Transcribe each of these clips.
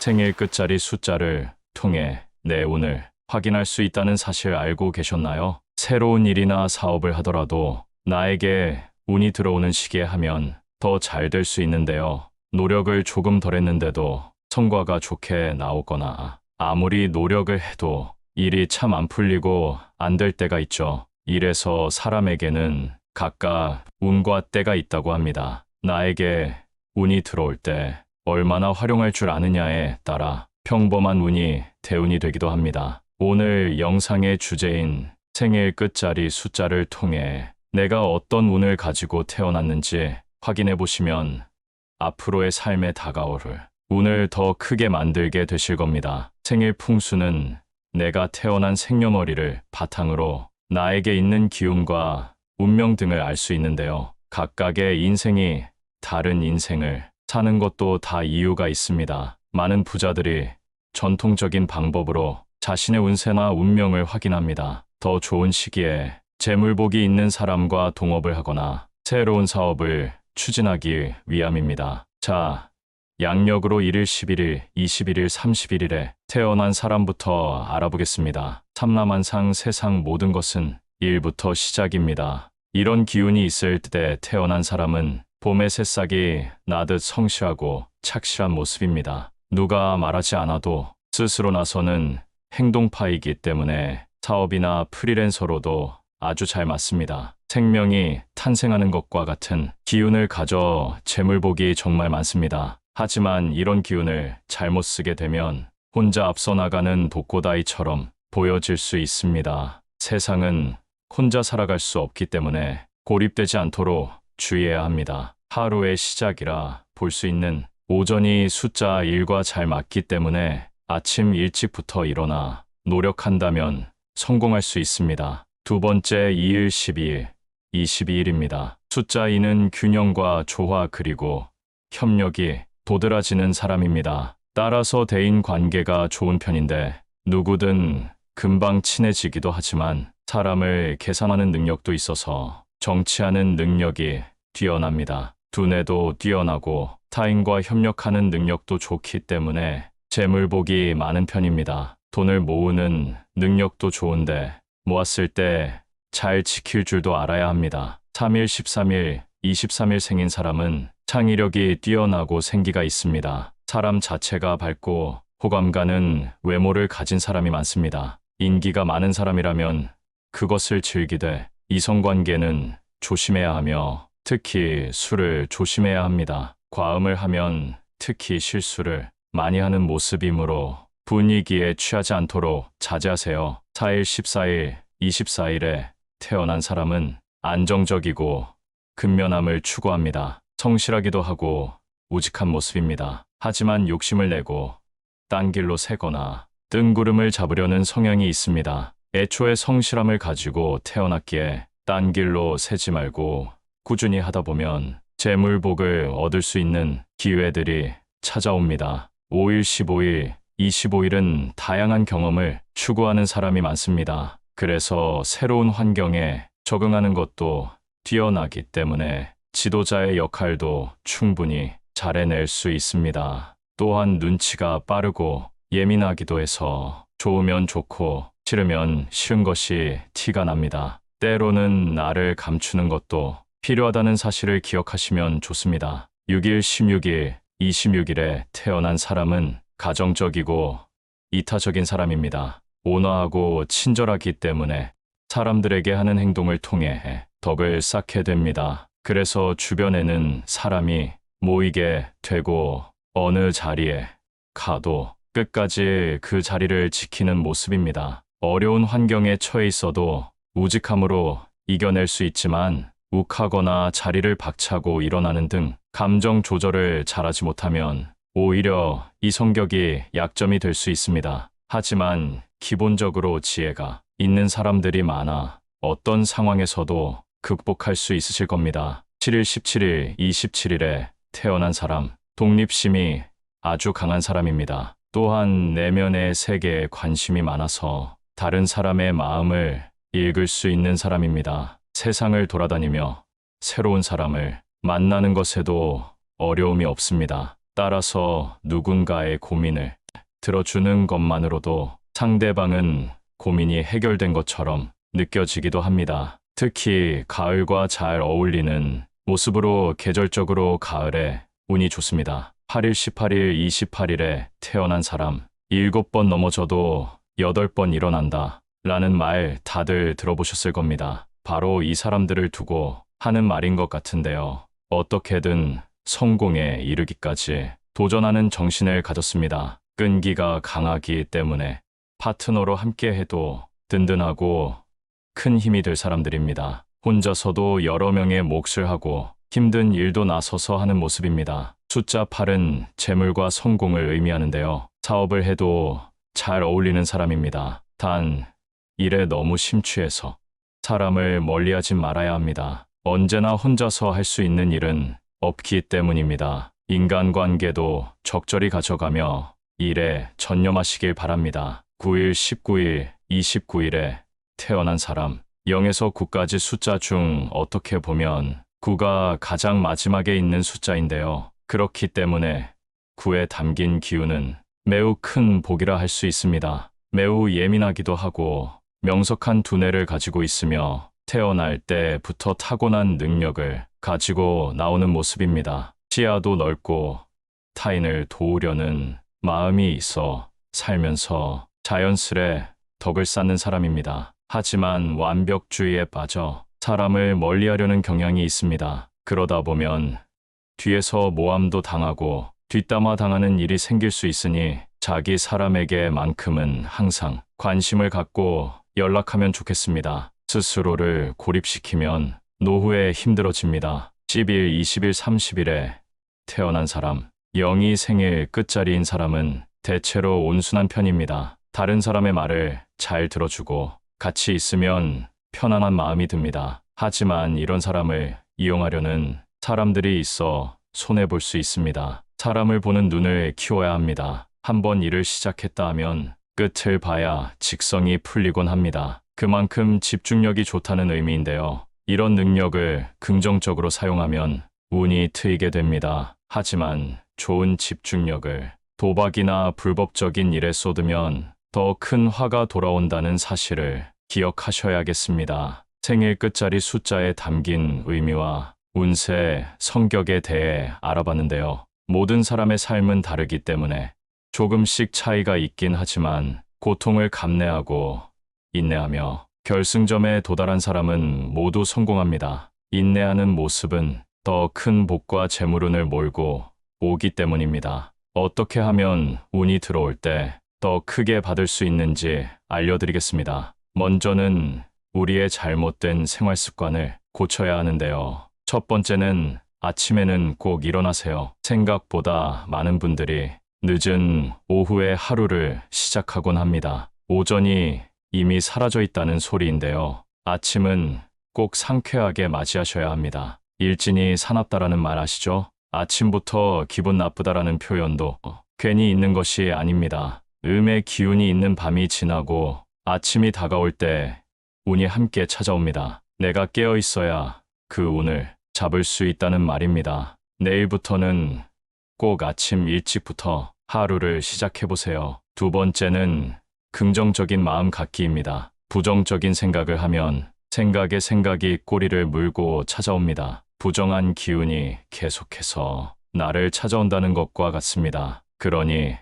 생일 끝자리 숫자를 통해 내 운을 확인할 수 있다는 사실 알고 계셨나요? 새로운 일이나 사업을 하더라도 나에게 운이 들어오는 시기에 하면 더 잘 될 수 있는데요. 노력을 조금 덜 했는데도 성과가 좋게 나오거나 아무리 노력을 해도 일이 참 안 풀리고 안 될 때가 있죠. 이래서 사람에게는 각각 운과 때가 있다고 합니다. 나에게 운이 들어올 때 얼마나 활용할 줄 아느냐에 따라 평범한 운이 대운이 되기도 합니다. 오늘 영상의 주제인 생일 끝자리 숫자를 통해 내가 어떤 운을 가지고 태어났는지 확인해 보시면 앞으로의 삶에 다가올 운을 더 크게 만들게 되실 겁니다. 생일 풍수는 내가 태어난 생년월일을 바탕으로 나에게 있는 기운과 운명 등을 알 수 있는데요. 각각의 인생이 다른 인생을 사는 것도 다 이유가 있습니다. 많은 부자들이 전통적인 방법으로 자신의 운세나 운명을 확인합니다. 더 좋은 시기에 재물복이 있는 사람과 동업을 하거나 새로운 사업을 추진하기 위함입니다. 자, 양력으로 1일, 11일, 21일, 31일에 태어난 사람부터 알아보겠습니다. 삼라만상 세상 모든 것은 일부터 시작입니다. 이런 기운이 있을 때 태어난 사람은 봄의 새싹이 나듯 성실하고 착실한 모습입니다. 누가 말하지 않아도 스스로 나서는 행동파이기 때문에 사업이나 프리랜서로도 아주 잘 맞습니다. 생명이 탄생하는 것과 같은 기운을 가져 재물복이 정말 많습니다. 하지만 이런 기운을 잘못 쓰게 되면 혼자 앞서 나가는 독고다이처럼 보여질 수 있습니다. 세상은 혼자 살아갈 수 없기 때문에 고립되지 않도록 주의해야 합니다. 하루의 시작이라 볼 수 있는 오전이 숫자 1과 잘 맞기 때문에 아침 일찍부터 일어나 노력한다면 성공할 수 있습니다. 두 번째 2일 12일, 22일입니다. 숫자 2는 균형과 조화 그리고 협력이 도드라지는 사람입니다. 따라서 대인 관계가 좋은 편인데 누구든 금방 친해지기도 하지만 사람을 계산하는 능력도 있어서 정치하는 능력이 뛰어납니다. 두뇌도 뛰어나고 타인과 협력하는 능력도 좋기 때문에 재물복이 많은 편입니다. 돈을 모으는 능력도 좋은데 모았을 때 잘 지킬 줄도 알아야 합니다. 3일, 13일, 23일 생인 사람은 창의력이 뛰어나고 생기가 있습니다. 사람 자체가 밝고 호감 가는 외모를 가진 사람이 많습니다. 인기가 많은 사람이라면 그것을 즐기되 이성관계는 조심해야 하며 특히 술을 조심해야 합니다. 과음을 하면 특히 실수를 많이 하는 모습이므로 분위기에 취하지 않도록 자제하세요. 4일, 14일, 24일에 태어난 사람은 안정적이고 근면함을 추구합니다. 성실하기도 하고 우직한 모습입니다. 하지만 욕심을 내고 딴 길로 새거나 뜬구름을 잡으려는 성향이 있습니다. 애초에 성실함을 가지고 태어났기에 딴 길로 새지 말고 꾸준히 하다 보면 재물복을 얻을 수 있는 기회들이 찾아옵니다. 5일, 15일, 25일은 다양한 경험을 추구하는 사람이 많습니다. 그래서 새로운 환경에 적응하는 것도 뛰어나기 때문에 지도자의 역할도 충분히 잘 해낼 수 있습니다. 또한 눈치가 빠르고 예민하기도 해서 좋으면 좋고 싫으면 싫은 것이 티가 납니다. 때로는 나를 감추는 것도 필요하다는 사실을 기억하시면 좋습니다. 6일, 16일, 26일에 태어난 사람은 가정적이고 이타적인 사람입니다. 온화하고 친절하기 때문에 사람들에게 하는 행동을 통해 덕을 쌓게 됩니다. 그래서 주변에는 사람이 모이게 되고 어느 자리에 가도 끝까지 그 자리를 지키는 모습입니다. 어려운 환경에 처해 있어도 우직함으로 이겨낼 수 있지만 욱하거나 자리를 박차고 일어나는 등 감정 조절을 잘하지 못하면 오히려 이 성격이 약점이 될 수 있습니다. 하지만 기본적으로 지혜가 있는 사람들이 많아 어떤 상황에서도 극복할 수 있으실 겁니다. 7일, 17일, 27일에 태어난 사람, 독립심이 아주 강한 사람입니다. 또한 내면의 세계에 관심이 많아서 다른 사람의 마음을 읽을 수 있는 사람입니다. 세상을 돌아다니며 새로운 사람을 만나는 것에도 어려움이 없습니다. 따라서 누군가의 고민을 들어주는 것만으로도 상대방은 고민이 해결된 것처럼 느껴지기도 합니다. 특히 가을과 잘 어울리는 모습으로 계절적으로 가을에 운이 좋습니다. 8일, 18일, 28일에 태어난 사람, 7번 넘어져도 8번 일어난다. 라는 말 다들 들어보셨을 겁니다. 바로 이 사람들을 두고 하는 말인 것 같은데요. 어떻게든 성공에 이르기까지 도전하는 정신을 가졌습니다. 끈기가 강하기 때문에 파트너로 함께 해도 든든하고 큰 힘이 될 사람들입니다. 혼자서도 여러 명의 몫을 하고 힘든 일도 나서서 하는 모습입니다. 숫자 8은 재물과 성공을 의미하는데요. 사업을 해도 잘 어울리는 사람입니다. 단, 일에 너무 심취해서 사람을 멀리하지 말아야 합니다. 언제나 혼자서 할 수 있는 일은 없기 때문입니다. 인간관계도 적절히 가져가며 일에 전념하시길 바랍니다. 9일, 19일, 29일에 태어난 사람 0에서 9까지 숫자 중 어떻게 보면 9가 가장 마지막에 있는 숫자인데요. 그렇기 때문에 9에 담긴 기운은 매우 큰 복이라 할 수 있습니다. 매우 예민하기도 하고 명석한 두뇌를 가지고 있으며 태어날 때부터 타고난 능력을 가지고 나오는 모습입니다. 시야도 넓고 타인을 도우려는 마음이 있어 살면서 자연스레 덕을 쌓는 사람입니다. 하지만 완벽주의에 빠져 사람을 멀리하려는 경향이 있습니다. 그러다 보면 뒤에서 모함도 당하고 뒷담화 당하는 일이 생길 수 있으니 자기 사람에게만큼은 항상 관심을 갖고 연락하면 좋겠습니다. 스스로를 고립시키면 노후에 힘들어집니다. 10일, 20일, 30일에 태어난 사람, 0이 생일 끝자리인 사람은 대체로 온순한 편입니다. 다른 사람의 말을 잘 들어주고 같이 있으면 편안한 마음이 듭니다. 하지만 이런 사람을 이용하려는 사람들이 있어 손해볼 수 있습니다. 사람을 보는 눈을 키워야 합니다. 한번 일을 시작했다 하면 끝을 봐야 직성이 풀리곤 합니다. 그만큼 집중력이 좋다는 의미인데요. 이런 능력을 긍정적으로 사용하면 운이 트이게 됩니다. 하지만 좋은 집중력을 도박이나 불법적인 일에 쏟으면 더 큰 화가 돌아온다는 사실을 기억하셔야겠습니다. 생일 끝자리 숫자에 담긴 의미와 운세, 성격에 대해 알아봤는데요. 모든 사람의 삶은 다르기 때문에 조금씩 차이가 있긴 하지만 고통을 감내하고 인내하며 결승점에 도달한 사람은 모두 성공합니다. 인내하는 모습은 더 큰 복과 재물운을 몰고 오기 때문입니다. 어떻게 하면 운이 들어올 때 더 크게 받을 수 있는지 알려드리겠습니다. 먼저는 우리의 잘못된 생활 습관을 고쳐야 하는데요. 첫 번째는 아침에는 꼭 일어나세요. 생각보다 많은 분들이 늦은 오후에 하루를 시작하곤 합니다. 오전이 이미 사라져 있다는 소리인데요. 아침은 꼭 상쾌하게 맞이하셔야 합니다. 일진이 사납다라는 말 아시죠? 아침부터 기분 나쁘다라는 표현도 괜히 있는 것이 아닙니다. 음의 기운이 있는 밤이 지나고 아침이 다가올 때 운이 함께 찾아옵니다. 내가 깨어 있어야 그 운을 잡을 수 있다는 말입니다. 내일부터는 꼭 아침 일찍부터 하루를 시작해 보세요. 두 번째는 긍정적인 마음 갖기입니다. 부정적인 생각을 하면 생각에 생각이 꼬리를 물고 찾아옵니다. 부정한 기운이 계속해서 나를 찾아온다는 것과 같습니다. 그러니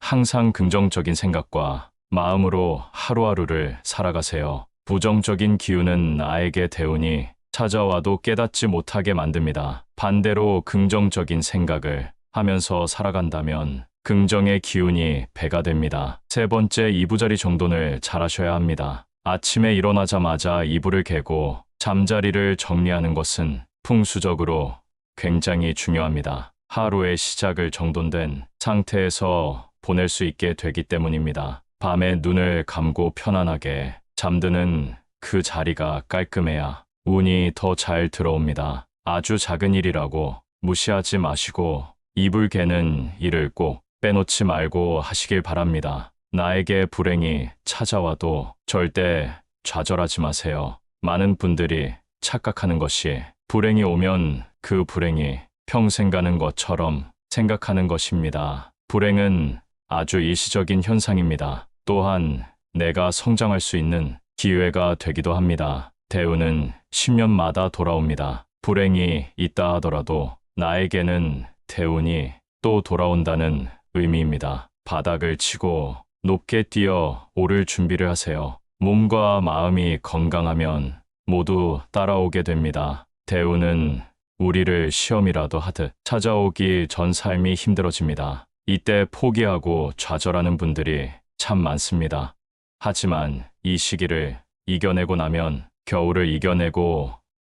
항상 긍정적인 생각과 마음으로 하루하루를 살아가세요. 부정적인 기운은 나에게 대우니 찾아와도 깨닫지 못하게 만듭니다. 반대로 긍정적인 생각을 하면서 살아간다면 긍정의 기운이 배가 됩니다. 세 번째 이부자리 정돈을 잘 하셔야 합니다. 아침에 일어나자마자 이불을 개고 잠자리를 정리하는 것은 풍수적으로 굉장히 중요합니다. 하루의 시작을 정돈된 상태에서 보낼 수 있게 되기 때문입니다. 밤에 눈을 감고 편안하게 잠드는 그 자리가 깔끔해야 운이 더 잘 들어옵니다. 아주 작은 일이라고 무시하지 마시고 이불 개는 일을 꼭 빼놓지 말고 하시길 바랍니다. 나에게 불행이 찾아와도 절대 좌절하지 마세요. 많은 분들이 착각하는 것이 불행이 오면 그 불행이 평생 가는 것처럼 생각하는 것입니다. 불행은 아주 일시적인 현상입니다. 또한 내가 성장할 수 있는 기회가 되기도 합니다. 대우는 10년마다 돌아옵니다. 불행이 있다 하더라도 나에게는 대운이 또 돌아온다는 의미입니다. 바닥을 치고 높게 뛰어 오를 준비를 하세요. 몸과 마음이 건강하면 모두 따라오게 됩니다. 대우는 우리를 시험이라도 하듯 찾아오기 전 삶이 힘들어집니다. 이때 포기하고 좌절하는 분들이 참 많습니다. 하지만 이 시기를 이겨내고 나면 겨울을 이겨내고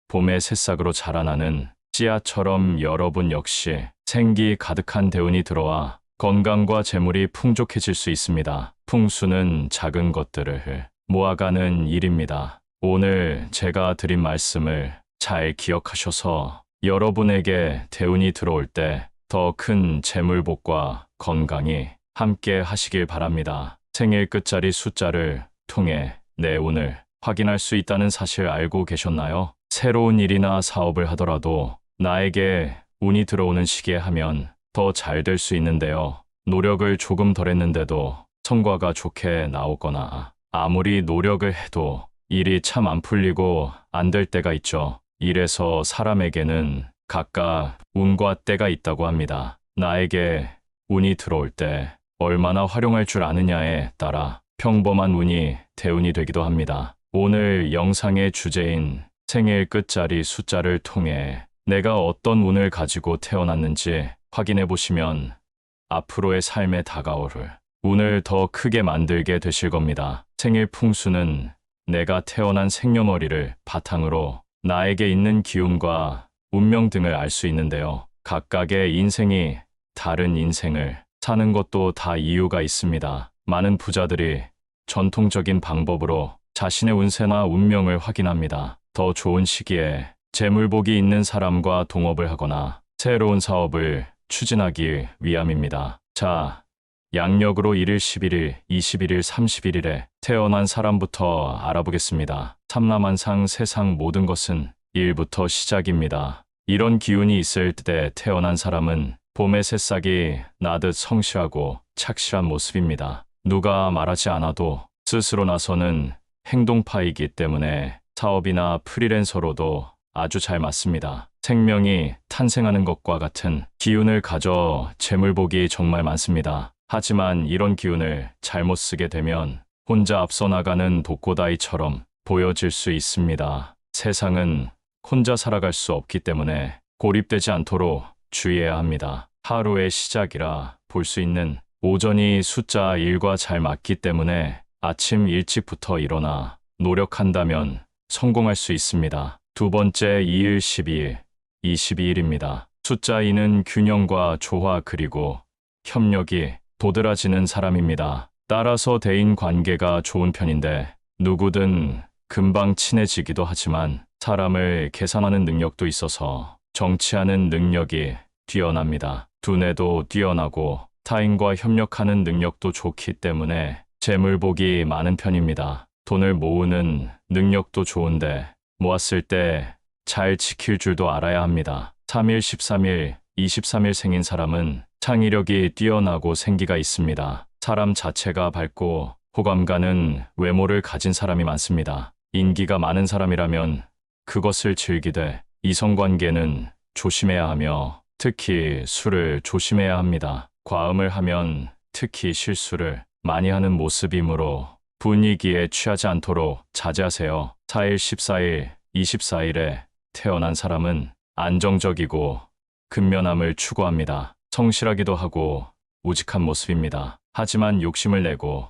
봄의 새싹으로 자라나는 씨앗처럼 여러분 역시 생기 가득한 대운이 들어와 건강과 재물이 풍족해질 수 있습니다. 풍수는 작은 것들을 모아가는 일입니다. 오늘 제가 드린 말씀을 잘 기억하셔서 여러분에게 대운이 들어올 때 더 큰 재물복과 건강이 함께 하시길 바랍니다. 생일 끝자리 숫자를 통해 내 운을 확인할 수 있다는 사실 알고 계셨나요? 새로운 일이나 사업을 하더라도 나에게 운이 들어오는 시기에 하면 더 잘 될 수 있는데요. 노력을 조금 덜 했는데도 성과가 좋게 나오거나 아무리 노력을 해도 일이 참 안 풀리고 안 될 때가 있죠. 이래서 사람에게는 각각 운과 때가 있다고 합니다. 나에게 운이 들어올 때 얼마나 활용할 줄 아느냐에 따라 평범한 운이 대운이 되기도 합니다. 오늘 영상의 주제인 생일 끝자리 숫자를 통해 내가 어떤 운을 가지고 태어났는지 확인해 보시면 앞으로의 삶에 다가올 운을 더 크게 만들게 되실 겁니다. 생일 풍수는 내가 태어난 생년월일을 바탕으로 나에게 있는 기운과 운명 등을 알 수 있는데요. 각각의 인생이 다른 인생을 사는 것도 다 이유가 있습니다. 많은 부자들이 전통적인 방법으로 자신의 운세나 운명을 확인합니다. 더 좋은 시기에 재물복이 있는 사람과 동업을 하거나 새로운 사업을 추진하기 위함입니다. 자, 양력으로 1일, 11일, 21일, 31일에 태어난 사람부터 알아보겠습니다. 삼라만상 세상 모든 것은 일부터 시작입니다. 이런 기운이 있을 때 태어난 사람은 봄의 새싹이 나듯 성실하고 착실한 모습입니다. 누가 말하지 않아도 스스로 나서는 행동파이기 때문에 사업이나 프리랜서로도 아주 잘 맞습니다. 생명이 탄생하는 것과 같은 기운을 가져 재물복이 정말 많습니다. 하지만 이런 기운을 잘못 쓰게 되면 혼자 앞서 나가는 독고다이처럼 보여질 수 있습니다. 세상은 혼자 살아갈 수 없기 때문에 고립되지 않도록 주의해야 합니다. 하루의 시작이라 볼 수 있는 오전이 숫자 1과 잘 맞기 때문에 아침 일찍부터 일어나 노력한다면 성공할 수 있습니다. 두 번째 2일 12일, 22일입니다. 숫자 2는 균형과 조화 그리고 협력이 도드라지는 사람입니다. 따라서 대인 관계가 좋은 편인데 누구든 금방 친해지기도 하지만 사람을 계산하는 능력도 있어서 정치하는 능력이 뛰어납니다. 두뇌도 뛰어나고 타인과 협력하는 능력도 좋기 때문에 재물복이 많은 편입니다. 돈을 모으는 능력도 좋은데 모았을 때 잘 지킬 줄도 알아야 합니다. 3일, 13일, 23일 생인 사람은 창의력이 뛰어나고 생기가 있습니다. 사람 자체가 밝고 호감 가는 외모를 가진 사람이 많습니다. 인기가 많은 사람이라면 그것을 즐기되 이성관계는 조심해야 하며 특히 술을 조심해야 합니다. 과음을 하면 특히 실수를 많이 하는 모습이므로 분위기에 취하지 않도록 자제하세요. 4일, 14일, 24일에 태어난 사람은 안정적이고 근면함을 추구합니다. 성실하기도 하고 우직한 모습입니다. 하지만 욕심을 내고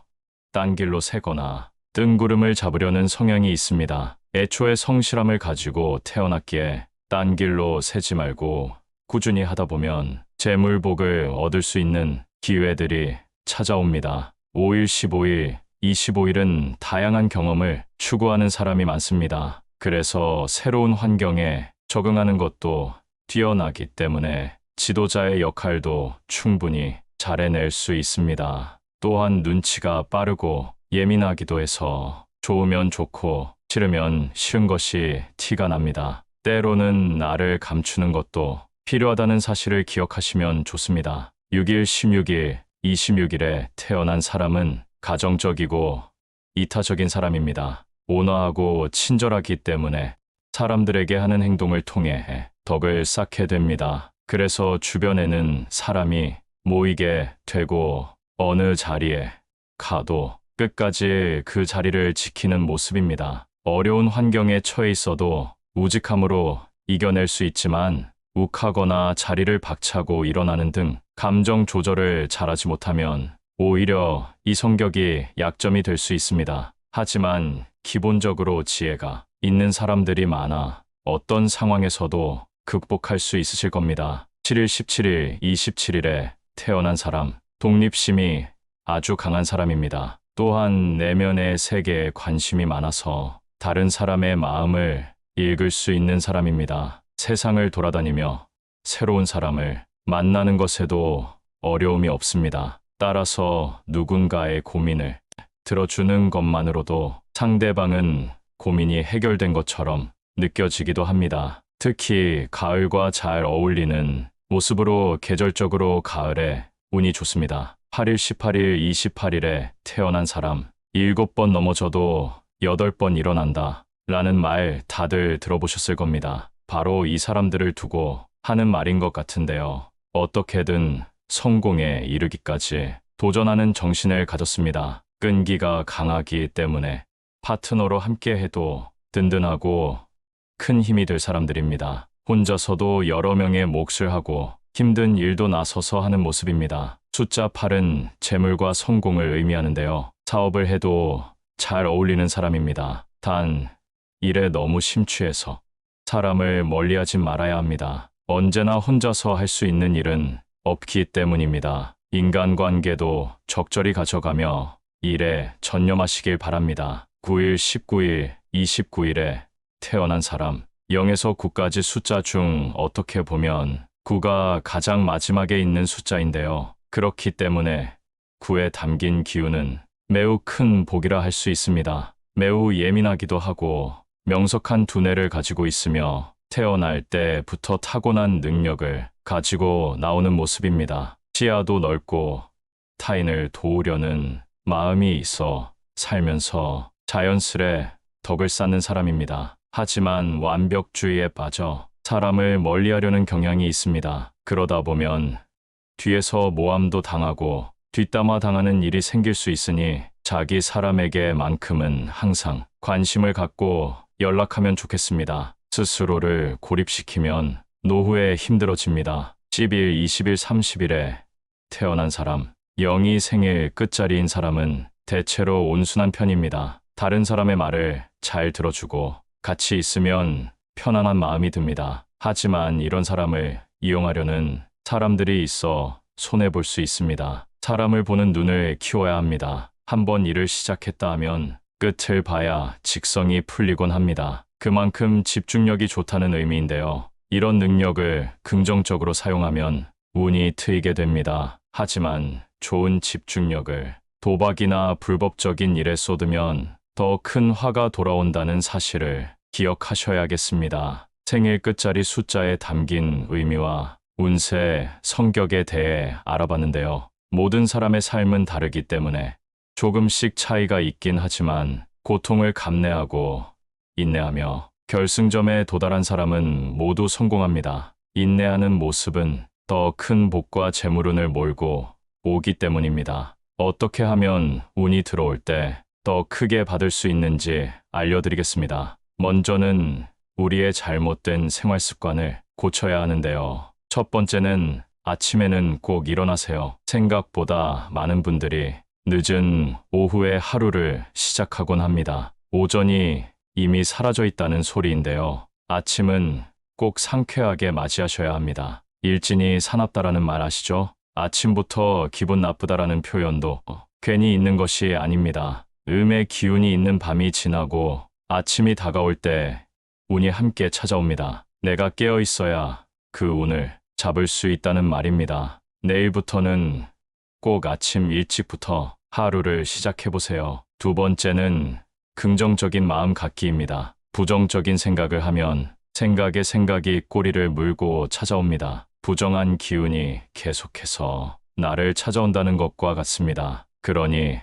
딴 길로 새거나 뜬구름을 잡으려는 성향이 있습니다. 애초에 성실함을 가지고 태어났기에 딴 길로 새지 말고 꾸준히 하다 보면 재물복을 얻을 수 있는 기회들이 찾아옵니다. 5일, 15일, 25일은 다양한 경험을 추구하는 사람이 많습니다. 그래서 새로운 환경에 적응하는 것도 뛰어나기 때문에 지도자의 역할도 충분히 잘해낼 수 있습니다. 또한 눈치가 빠르고 예민하기도 해서 좋으면 좋고 싫으면 싫은 것이 티가 납니다. 때로는 나를 감추는 것도 필요하다는 사실을 기억하시면 좋습니다. 6일, 16일, 26일에 태어난 사람은 가정적이고 이타적인 사람입니다. 온화하고 친절하기 때문에 사람들에게 하는 행동을 통해 덕을 쌓게 됩니다. 그래서 주변에는 사람이 모이게 되고 어느 자리에 가도 끝까지 그 자리를 지키는 모습입니다. 어려운 환경에 처해 있어도 우직함으로 이겨낼 수 있지만 욱하거나 자리를 박차고 일어나는 등 감정 조절을 잘하지 못하면 오히려 이 성격이 약점이 될 수 있습니다. 하지만 기본적으로 지혜가 있는 사람들이 많아 어떤 상황에서도 극복할 수 있으실 겁니다. 7일, 17일, 27일에 태어난 사람, 독립심이 아주 강한 사람입니다. 또한 내면의 세계에 관심이 많아서 다른 사람의 마음을 읽을 수 있는 사람입니다. 세상을 돌아다니며 새로운 사람을 만나는 것에도 어려움이 없습니다. 따라서 누군가의 고민을 들어주는 것만으로도 상대방은 고민이 해결된 것처럼 느껴지기도 합니다. 특히 가을과 잘 어울리는 모습으로 계절적으로 가을에 운이 좋습니다. 8일, 18일, 28일에 태어난 사람, 7번 넘어져도 8번 일어난다. 라는 말 다들 들어보셨을 겁니다. 바로 이 사람들을 두고 하는 말인 것 같은데요. 어떻게든 성공에 이르기까지 도전하는 정신을 가졌습니다. 끈기가 강하기 때문에 파트너로 함께 해도 든든하고 큰 힘이 될 사람들입니다. 혼자서도 여러 명의 몫을 하고 힘든 일도 나서서 하는 모습입니다. 숫자 8은 재물과 성공을 의미하는데요. 사업을 해도 잘 어울리는 사람입니다. 단, 일에 너무 심취해서 사람을 멀리하지 말아야 합니다. 언제나 혼자서 할 수 있는 일은 없기 때문입니다. 인간관계도 적절히 가져가며 일에 전념하시길 바랍니다. 9일, 19일, 29일에 태어난 사람, 0에서 9까지 숫자 중 어떻게 보면 9가 가장 마지막에 있는 숫자인데요. 그렇기 때문에 9에 담긴 기운은 매우 큰 복이라 할 수 있습니다. 매우 예민하기도 하고 명석한 두뇌를 가지고 있으며 태어날 때부터 타고난 능력을 가지고 나오는 모습입니다. 시야도 넓고 타인을 도우려는 마음이 있어 살면서 자연스레 덕을 쌓는 사람입니다. 하지만 완벽주의에 빠져 사람을 멀리하려는 경향이 있습니다. 그러다 보면 뒤에서 모함도 당하고 뒷담화 당하는 일이 생길 수 있으니 자기 사람에게만큼은 항상 관심을 갖고 연락하면 좋겠습니다. 스스로를 고립시키면 노후에 힘들어집니다. 10일, 20일, 30일에 태어난 사람, 영이 생일 끝자리인 사람은 대체로 온순한 편입니다. 다른 사람의 말을 잘 들어주고 같이 있으면 편안한 마음이 듭니다. 하지만 이런 사람을 이용하려는 사람들이 있어 손해볼 수 있습니다. 사람을 보는 눈을 키워야 합니다. 한번 일을 시작했다 하면 끝을 봐야 직성이 풀리곤 합니다. 그만큼 집중력이 좋다는 의미인데요. 이런 능력을 긍정적으로 사용하면 운이 트이게 됩니다. 하지만 좋은 집중력을 도박이나 불법적인 일에 쏟으면 더 큰 화가 돌아온다는 사실을 기억하셔야겠습니다. 생일 끝자리 숫자에 담긴 의미와 운세, 성격에 대해 알아봤는데요. 모든 사람의 삶은 다르기 때문에 조금씩 차이가 있긴 하지만 고통을 감내하고 인내하며 결승점에 도달한 사람은 모두 성공합니다. 인내하는 모습은 더 큰 복과 재물운을 몰고 오기 때문입니다. 어떻게 하면 운이 들어올 때 더 크게 받을 수 있는지 알려드리겠습니다. 먼저는 우리의 잘못된 생활 습관을 고쳐야 하는데요. 첫 번째는 아침에는 꼭 일어나세요. 생각보다 많은 분들이 늦은 오후에 하루를 시작하곤 합니다. 오전이 이미 사라져 있다는 소리인데요. 아침은 꼭 상쾌하게 맞이하셔야 합니다. 일진이 사납다라는 말 아시죠? 아침부터 기분 나쁘다라는 표현도 괜히 있는 것이 아닙니다. 음의 기운이 있는 밤이 지나고 아침이 다가올 때 운이 함께 찾아옵니다. 내가 깨어 있어야 그 운을 잡을 수 있다는 말입니다. 내일부터는 꼭 아침 일찍부터 하루를 시작해 보세요. 두 번째는 긍정적인 마음 갖기입니다. 부정적인 생각을 하면 생각에 생각이 꼬리를 물고 찾아옵니다. 부정한 기운이 계속해서 나를 찾아온다는 것과 같습니다. 그러니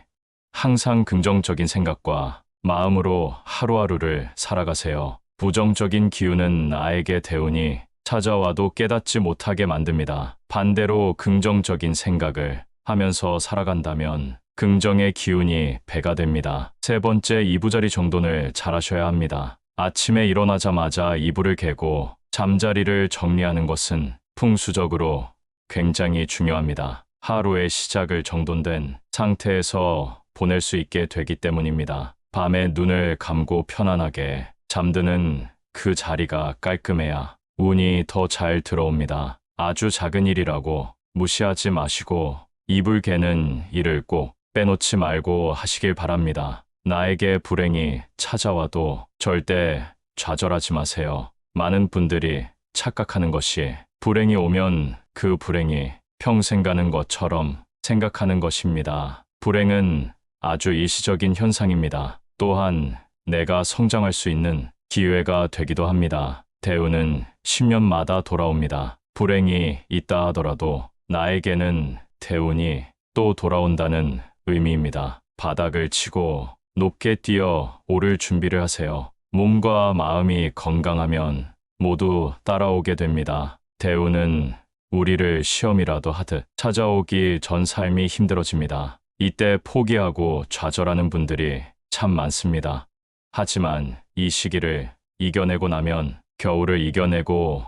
항상 긍정적인 생각과 마음으로 하루하루를 살아가세요. 부정적인 기운은 나에게 대운이 찾아와도 깨닫지 못하게 만듭니다. 반대로 긍정적인 생각을 하면서 살아간다면 긍정의 기운이 배가 됩니다. 세 번째 이부자리 정돈을 잘 하셔야 합니다. 아침에 일어나자마자 이불을 개고 잠자리를 정리하는 것은 풍수적으로 굉장히 중요합니다. 하루의 시작을 정돈된 상태에서 보낼 수 있게 되기 때문입니다. 밤에 눈을 감고 편안하게 잠드는 그 자리가 깔끔해야 운이 더 잘 들어옵니다. 아주 작은 일이라고 무시하지 마시고 이불 개는 일을 꼭 빼놓지 말고 하시길 바랍니다. 나에게 불행이 찾아와도 절대 좌절하지 마세요. 많은 분들이 착각하는 것이 불행이 오면 그 불행이 평생 가는 것처럼 생각하는 것입니다. 불행은 아주 일시적인 현상입니다. 또한 내가 성장할 수 있는 기회가 되기도 합니다. 대우는 10년마다 돌아옵니다. 불행이 있다 하더라도 나에게는 대운이 또 돌아온다는 의미입니다. 바닥을 치고 높게 뛰어 오를 준비를 하세요. 몸과 마음이 건강하면 모두 따라오게 됩니다. 대우는 우리를 시험이라도 하듯 찾아오기 전 삶이 힘들어집니다. 이때 포기하고 좌절하는 분들이 참 많습니다. 하지만 이 시기를 이겨내고 나면 겨울을 이겨내고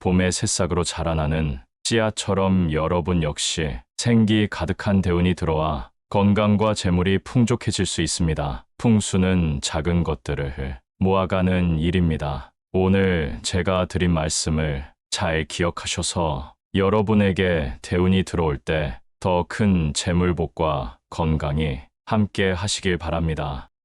봄의 새싹으로 자라나는 씨앗처럼 여러분 역시 생기 가득한 대운이 들어와 건강과 재물이 풍족해질 수 있습니다. 풍수는 작은 것들을 모아가는 일입니다. 오늘 제가 드린 말씀을 잘 기억하셔서 여러분에게 대운이 들어올 때 더 큰 재물복과 건강이 함께 하시길 바랍니다.